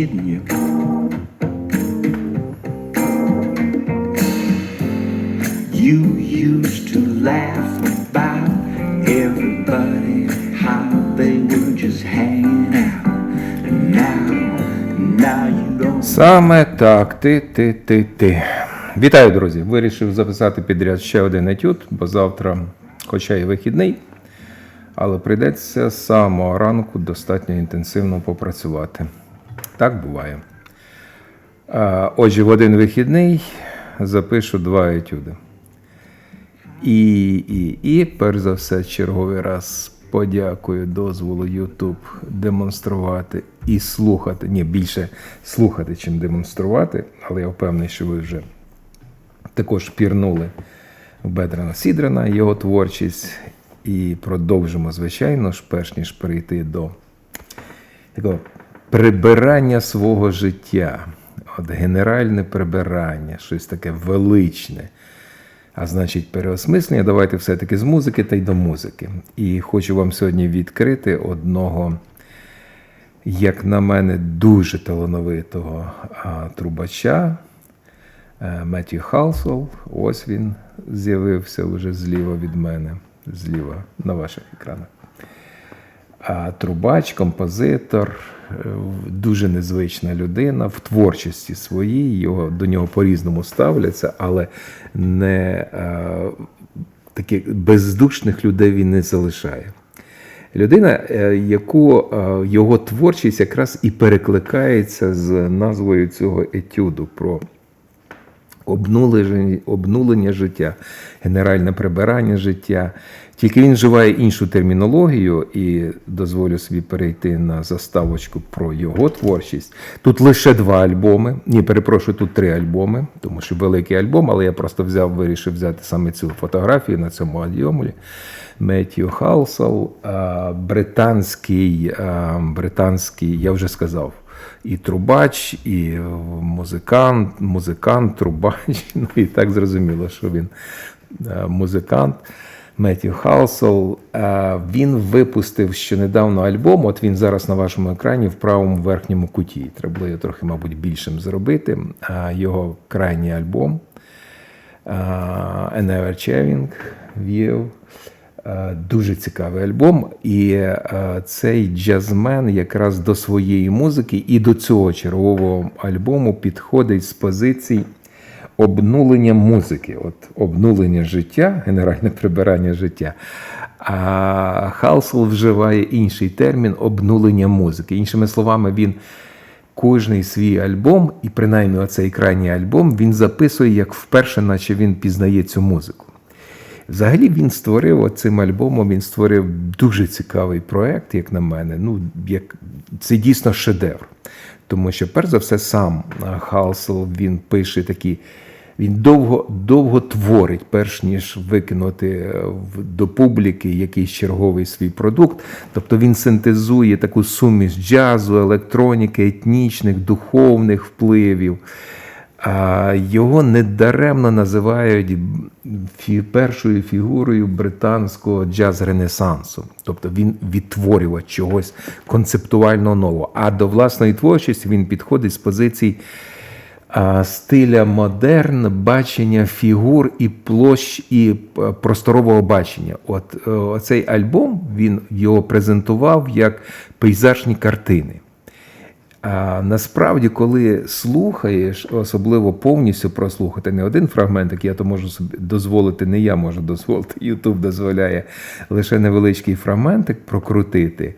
kidding you. Used to laugh about everybody, how they were just hanging out. Саме так, ти, ти, ти, ти. Вітаю, друзі! Вирішив записати підряд ще один етюд, бо завтра, хоча і вихідний, але прийдеться з самого ранку достатньо інтенсивно попрацювати. Так буває. Отже, в один вихідний запишу два етюди. І, і, і, перш за все, черговий раз подякую дозволу YouTube демонструвати і слухати. Ні, більше слухати, чим демонструвати, але я впевнений, що ви вже також пірнули Бедрана Сідрана, його творчість. І продовжимо, звичайно ж, перш ніж перейти до такого прибирання свого життя. От генеральне прибирання, щось таке величне. А значить, переосмислення. Давайте все-таки з музики та й до музики. І хочу вам сьогодні відкрити одного, як на мене, дуже талановитого трубача е, Меттью Халсол. Ось він з'явився вже зліва від мене, зліва на ваших екранах. А трубач, композитор, е, дуже незвична людина в творчості своїй, його, до нього по-різному ставляться, але не е, таких бездушних людей він не залишає. Людина, е, яку його творчість якраз і перекликається з назвою цього етюду про обнулення життя, генеральне прибирання життя. Тільки він вживає іншу термінологію і дозволю собі перейти на заставочку про його творчість. Тут лише два альбоми. Ні, перепрошую, тут три альбоми, тому що великий альбом, але я просто взяв, вирішив взяти саме цю фотографію на цьому альбомі. Меттью Халсел, британський, британський, я вже сказав, і трубач, і музикант, музикант, трубач. Ну і так зрозуміло, що він музикант. Меттью Халсел. Він випустив ще недавно альбом. От він зараз на вашому екрані в правому верхньому куті. Треба було його трохи, мабуть, більшим зробити. Його крайній альбом а, An Ever View. Дуже цікавий альбом, і цей джазмен якраз до своєї музики і до цього чергового альбому підходить з позицій обнулення музики, от обнулення життя, генеральне прибирання життя. А Халсел вживає інший термін обнулення музики. Іншими словами, він кожний свій альбом, і принаймні оцей крайній альбом, він записує як вперше, наче він пізнає цю музику. Взагалі він створив цим альбомом, він створив дуже цікавий проект, як на мене. Ну, як це дійсно шедевр. Тому що, перш за все, сам Халсел він пише такі. Він довго довго творить, перш ніж викинути е, до публіки якийсь черговий свій продукт. Тобто він синтезує таку суміш джазу, електроніки, етнічних, духовних впливів. Його недаремно називають першою фігурою британського джаз-ренесансу. Тобто він відтворював чогось концептуально нового. А до власної творчості він підходить з позицій стиля модерн, бачення фігур і площ і е, просторового бачення. От е, оцей альбом він його презентував як пейзажні картини. А насправді, коли слухаєш, особливо повністю прослухати не один фрагмент, який я то можу собі дозволити, не я можу дозволити, Ютуб дозволяє лише невеличкий фрагментик прокрутити.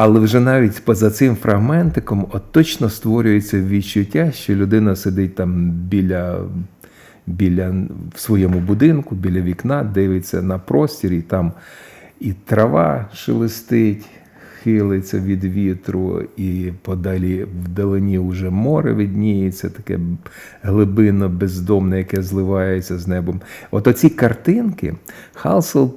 Але вже навіть поза цим фрагментиком от точно створюється відчуття, що людина сидить там біля, біля в своєму будинку, біля вікна, дивиться на простір, і там і трава шелестить, хилиться від вітру, і подалі вдалині вже море видніється, таке глибинно бездомне, яке зливається з небом. От оці картинки Халсел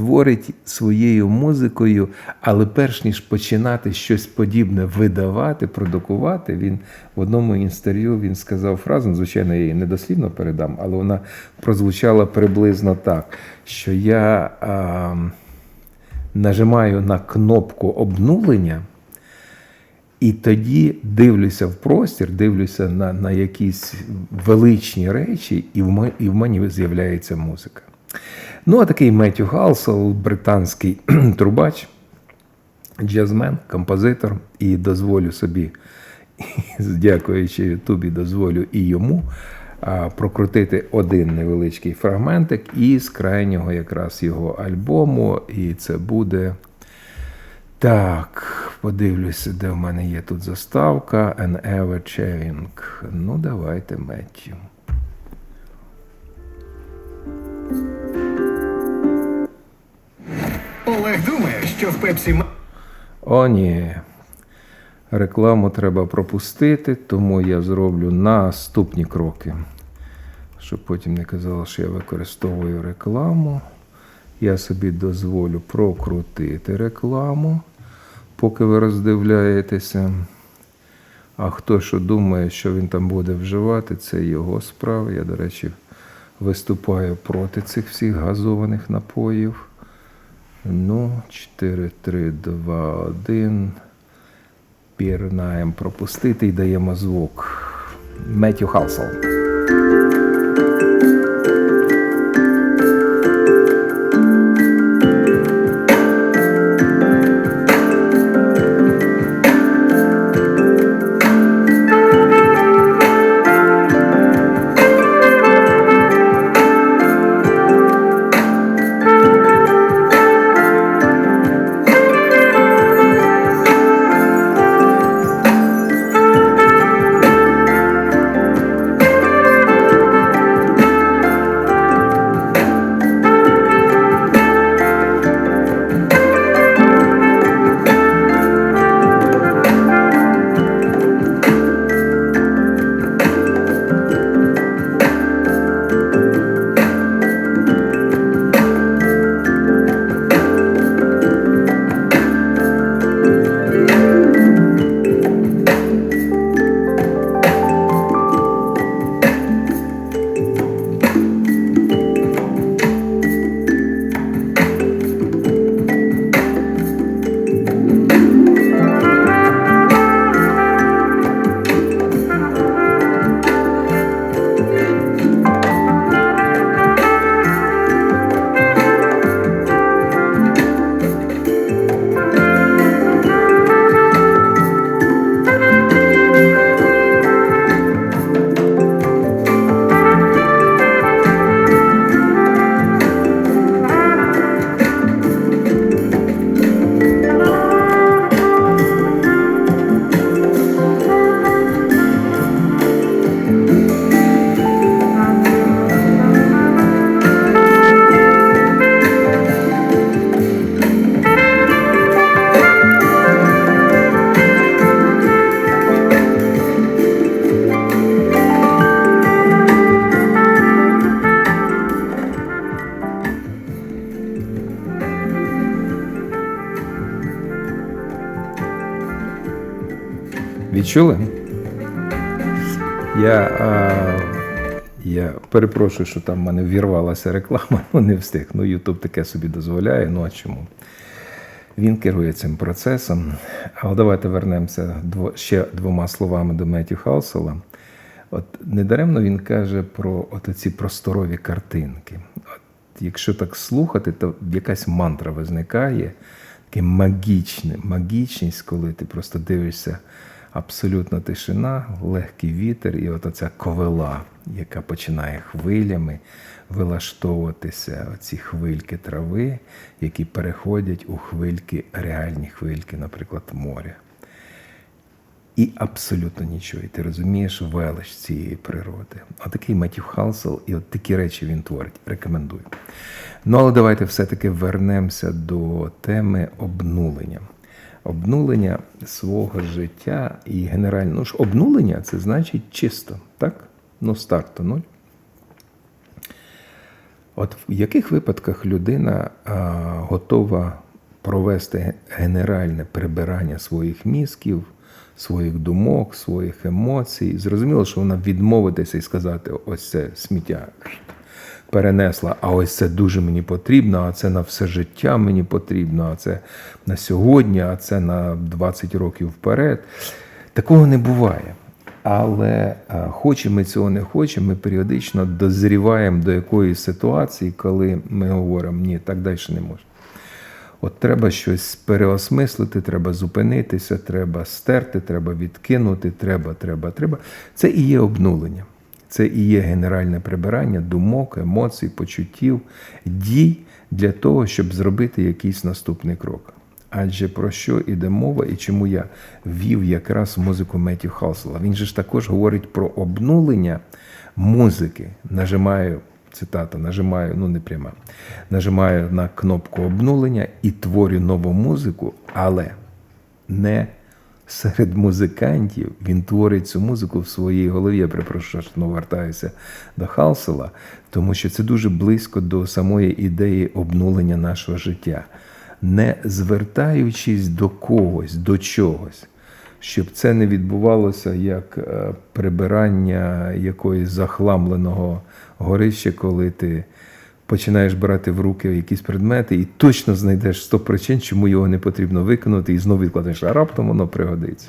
творить своєю музикою, але перш ніж починати щось подібне видавати, продукувати, він в одному інтерв'ю він сказав фразу, звичайно, я її не дослівно передам, але вона прозвучала приблизно так, що я а, нажимаю на кнопку обнулення. І тоді дивлюся в простір, дивлюся на, на якісь величні речі, і в, і в мені з'являється музика. Ну, а такий Меттю Галсел, британський трубач, джазмен, композитор, і дозволю собі, дякуючи Ютубі, дозволю і йому прокрутити один невеличкий фрагментик із крайнього якраз його альбому, і це буде. Так, подивлюся, де в мене є тут заставка. An Ever Changing. Ну, давайте, Меттю. Олег думає, що в Пепсі О, ні. Рекламу треба пропустити, тому я зроблю наступні кроки. Щоб потім не казало, що я використовую рекламу. Я собі дозволю прокрутити рекламу, поки ви роздивляєтеся. А хто що думає, що він там буде вживати, це його справа. Я, до речі, виступаю проти цих всіх газованих напоїв. Ну, 4, 3, 2, 1. Пірнаємо пропустити і даємо звук. Меттю Халсел. Відчули? Я, а, я перепрошую, що там в мене вірвалася реклама, ну не встиг. Ну, Ютуб таке собі дозволяє. Ну а чому? Він керує цим процесом. Але давайте вернемося дво, ще двома словами до Меттю Халсела. От недаремно він каже про от ці просторові картинки. От, якщо так слухати, то якась мантра визникає, таке магічне, магічність, коли ти просто дивишся абсолютна тишина, легкий вітер, і от оця ковила, яка починає хвилями вилаштовуватися, оці хвильки трави, які переходять у хвильки, реальні хвильки, наприклад, моря. І абсолютно нічого. І ти розумієш велич цієї природи. Отакий Меттю Халсел, і от такі речі він творить. Рекомендую. Ну, але давайте все-таки вернемося до теми обнулення. Обнулення свого життя і генерально. Ну ж, обнулення це значить чисто, так? Ну, старт то нуль. От в яких випадках людина а, готова провести генеральне прибирання своїх мізків, своїх думок, своїх емоцій? Зрозуміло, що вона відмовитися і сказати: ось це сміття перенесла, а ось це дуже мені потрібно, а це на все життя мені потрібно, а це на сьогодні, а це на 20 років вперед. Такого не буває. Але а, хочемо ми цього не хочемо, ми періодично дозріваємо до якоїсь ситуації, коли ми говоримо, ні, так далі не можна. От треба щось переосмислити, треба зупинитися, треба стерти, треба відкинути, треба, треба, треба. Це і є обнулення. Це і є генеральне прибирання думок, емоцій, почуттів, дій для того, щоб зробити якийсь наступний крок. Адже про що іде мова і чому я ввів якраз музику Меттю Халсела? Він же ж також говорить про обнулення музики. Нажимаю, цитата, нажимаю, ну не пряма, нажимаю на кнопку обнулення і творю нову музику, але не серед музикантів він творить цю музику в своїй голові. Я перепрошую, що вертаюся до Халсела, тому що це дуже близько до самої ідеї обнулення нашого життя, не звертаючись до когось, до чогось. Щоб це не відбувалося як е, прибирання якоїсь захламленого горища, коли ти починаєш брати в руки якісь предмети і точно знайдеш 100 причин, чому його не потрібно виконати, і знову відкладеш, а раптом воно пригодиться.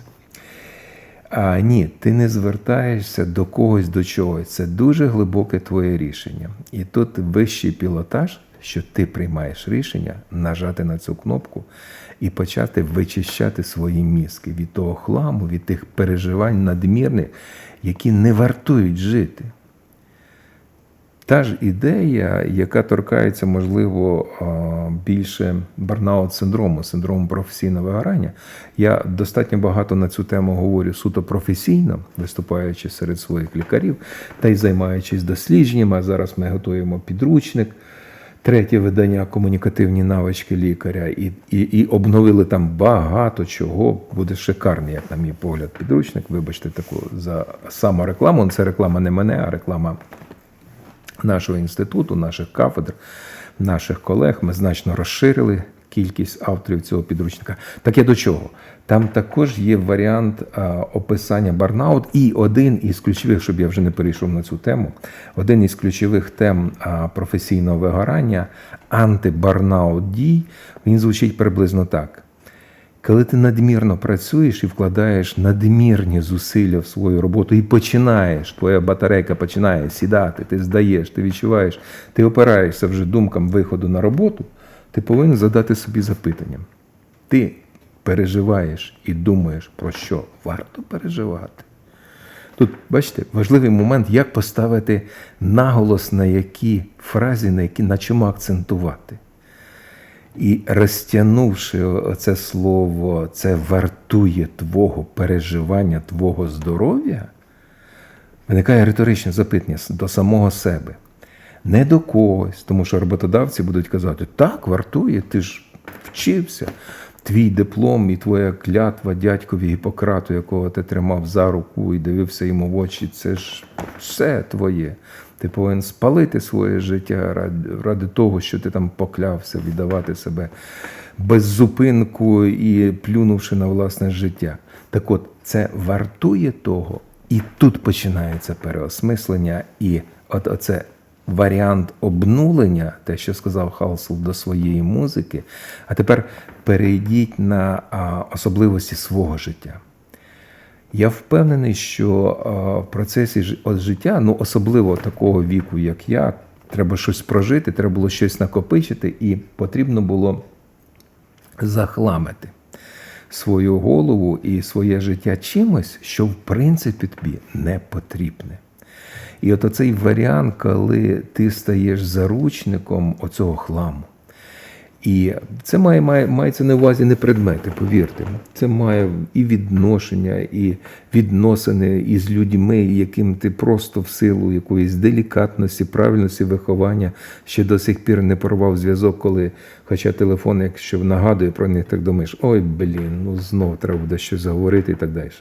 А ні, ти не звертаєшся до когось до чогось. Це дуже глибоке твоє рішення. І тут вищий пілотаж, що ти приймаєш рішення нажати на цю кнопку і почати вичищати свої мізки від того хламу, від тих переживань надмірних, які не вартують жити. Та ж ідея, яка торкається, можливо, більше барнаут-синдрому, синдрому професійного вигорання. Я достатньо багато на цю тему говорю суто професійно, виступаючи серед своїх лікарів та й займаючись дослідженнями. А зараз ми готуємо підручник. Третє видання комунікативні навички лікаря, і, і, і обновили там багато чого. Буде шикарний, як на мій погляд, підручник. Вибачте, таку за саморекламу. Це реклама не мене, а реклама нашого інституту, наших кафедр, наших колег. Ми значно розширили кількість авторів цього підручника. Так я до чого? Там також є варіант описання барнаут, і один із ключових, щоб я вже не перейшов на цю тему, один із ключових тем професійного вигорання антибарнаут дій, він звучить приблизно так. Коли ти надмірно працюєш і вкладаєш надмірні зусилля в свою роботу і починаєш, твоя батарейка починає сідати, ти здаєш, ти відчуваєш, ти опираєшся вже думкам виходу на роботу, ти повинен задати собі запитання. Ти переживаєш і думаєш, про що варто переживати. Тут, бачите, важливий момент, як поставити наголос на які фразі, на які на чому акцентувати. І розтягнувши це слово, це вартує твого переживання, твого здоров'я, виникає риторичне запитання до самого себе. Не до когось, тому що роботодавці будуть казати, так, вартує, ти ж вчився. Твій диплом і твоя клятва дядькові Гіппократу, якого ти тримав за руку і дивився йому в очі, це ж все твоє. Ти повинен спалити своє життя ради, ради того, що ти там поклявся, віддавати себе без зупинку і плюнувши на власне життя. Так от, це вартує того, і тут починається переосмислення, і от оце варіант обнулення, те, що сказав Халсел до своєї музики. А тепер перейдіть на особливості свого життя. Я впевнений, що в процесі життя, ну особливо такого віку, як я, треба щось прожити, треба було щось накопичити, і потрібно було захламити свою голову і своє життя чимось, що в принципі тобі не потрібне. І от оцей варіант, коли ти стаєш заручником оцього хламу. І це має, має, мається на увазі не предмети, повірте. Це має і відношення, і відносини із людьми, яким ти просто в силу якоїсь делікатності, правильності виховання ще до сих пір не порвав зв'язок, коли, хоча телефон, якщо нагадує про них, так думаєш, ой, блін, ну знову треба буде щось заговорити і так далі.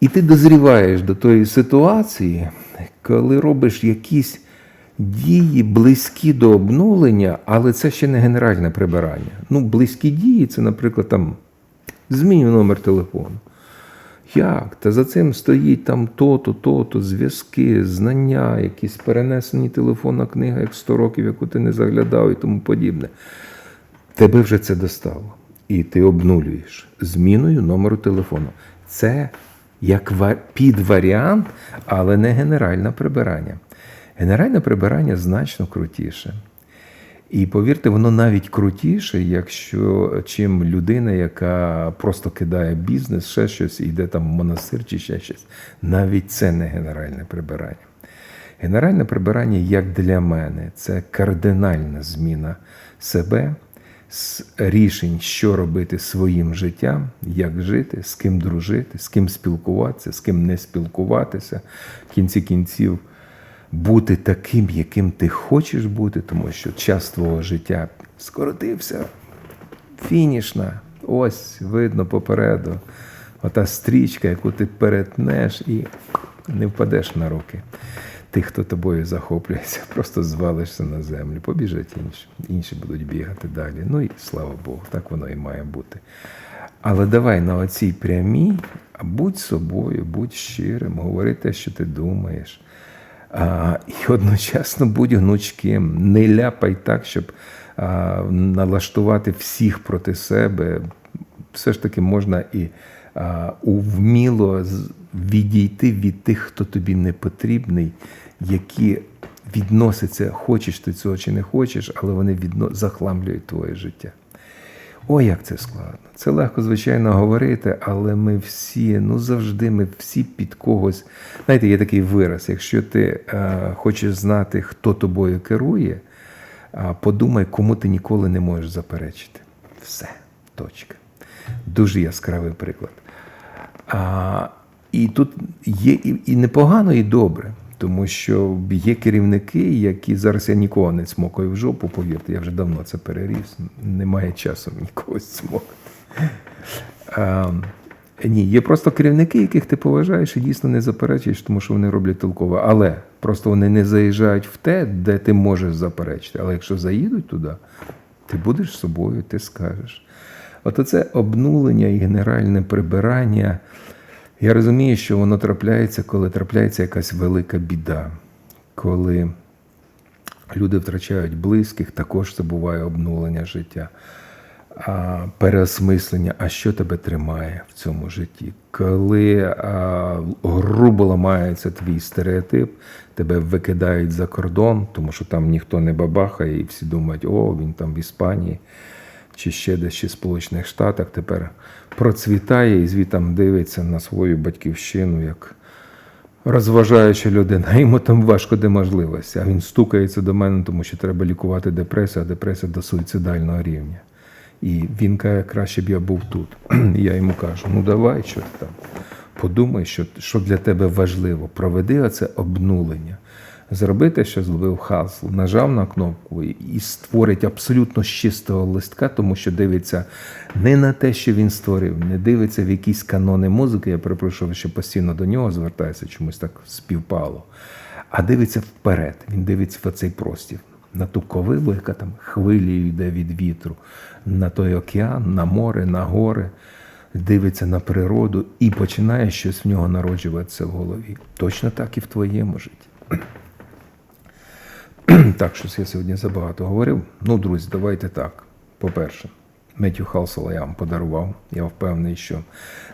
І ти дозріваєш до тої ситуації, коли робиш якісь дії близькі до обнулення, але це ще не генеральне прибирання. Ну, близькі дії це, наприклад, там змінюю номер телефону. Як? Та за цим стоїть там то-то, то-то, зв'язки, знання, якісь перенесені телефонна книга, як 100 років, яку ти не заглядав і тому подібне. Тебе вже це достало. І ти обнулюєш зміною номеру телефону. Це як ва- підваріант, але не генеральне прибирання. Генеральне прибирання значно крутіше. І повірте, воно навіть крутіше, якщо чим людина, яка просто кидає бізнес, ще щось, йде там в монастир чи ще щось. Навіть це не генеральне прибирання. Генеральне прибирання, як для мене, це кардинальна зміна себе, з рішень, що робити своїм життям, як жити, з ким дружити, з ким спілкуватися, з ким не спілкуватися, в кінці кінців бути таким, яким ти хочеш бути, тому що час твого життя скоротився. Фінішна, ось видно попереду. Ота стрічка, яку ти перетнеш і не впадеш на руки. Тих, хто тобою захоплюється, просто звалишся на землю. Побіжать інші. Інші будуть бігати далі. Ну і слава Богу, так воно і має бути. Але давай на оцій прямій, будь собою, будь щирим, говори те, що ти думаєш. А, і одночасно будь гнучким. Не ляпай так, щоб а, налаштувати всіх проти себе. Все ж таки можна і а, увміло відійти від тих, хто тобі не потрібний, які відносяться, хочеш ти цього чи не хочеш, але вони відно... захламлюють твоє життя. Ой, як це складно. Це легко, звичайно, говорити, але ми всі, ну завжди ми всі під когось. Знаєте, є такий вираз: якщо ти е, хочеш знати, хто тобою керує, е, подумай, кому ти ніколи не можеш заперечити. Все, точка. Дуже яскравий приклад. А, і тут є і, і непогано, і добре. Тому що є керівники, які зараз я нікого не цмокаю в жопу, повірте, я вже давно це переріс. Немає часу нікого цмокати. А, ні, є просто керівники, яких ти поважаєш і дійсно не заперечуєш, тому що вони роблять толково. Але просто вони не заїжджають в те, де ти можеш заперечити. Але якщо заїдуть туди, ти будеш собою, ти скажеш. От оце обнулення і генеральне прибирання. Я розумію, що воно трапляється, коли трапляється якась велика біда, коли люди втрачають близьких, також це буває обнулення життя, переосмислення, а що тебе тримає в цьому житті. Коли грубо ламається твій стереотип, тебе викидають за кордон, тому що там ніхто не бабахає, і всі думають, о, він там в Іспанії чи ще десь чи Сполучених Штатах тепер процвітає і звітам дивиться на свою батьківщину як розважаюча людина. Йому там важко де можливості. А він стукається до мене, тому що треба лікувати депресію, а депресія до суїцидального рівня. І він каже, краще б я був тут. Я йому кажу: ну давай, що ти там. Подумай, що, що для тебе важливо. Проведи оце обнулення. Зроби те, що зробив Хасл, нажав на кнопку і- створить абсолютно з чистого листка, тому що дивиться не на те, що він створив, не дивиться в якісь канони музики. Я перепрошую, що постійно до нього звертаюся, чомусь так співпало. А дивиться вперед. Він дивиться в цей простір, на ту ковилу, яка там хвилею йде від вітру, на той океан, на море, на гори. Дивиться на природу і починає щось в нього народжуватися в голові. Точно так і в твоєму житті. Так, щось я сьогодні забагато говорив. Ну, друзі, давайте так. По-перше, Меттю Халсела я вам подарував. Я впевнений, що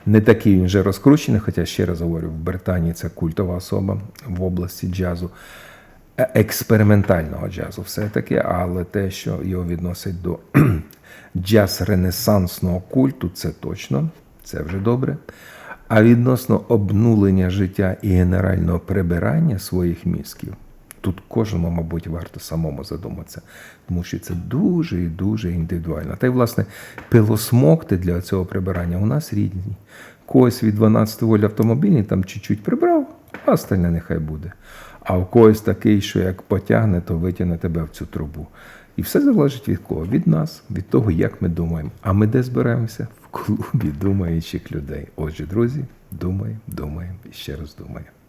не такий він вже розкручений, хоча ще раз говорю, в Британії це культова особа в області джазу, е- експериментального джазу, все-таки, але те, що його відносить до джаз-ренесансного культу, це точно, це вже добре. А відносно обнулення життя і генерального прибирання своїх мізків, тут кожному, мабуть, варто самому задуматися, тому що це дуже і дуже індивідуально. Та й, власне, пилосмокти для цього прибирання у нас різні. Когось від 12 волі автомобільний там чуть-чуть прибрав, а остальне нехай буде. А у когось такий, що як потягне, то витягне тебе в цю трубу. І все залежить від кого? Від нас, від того, як ми думаємо. А ми де збираємося? В клубі думаючих людей. Отже, друзі, думаємо, думаємо і ще раз думаємо.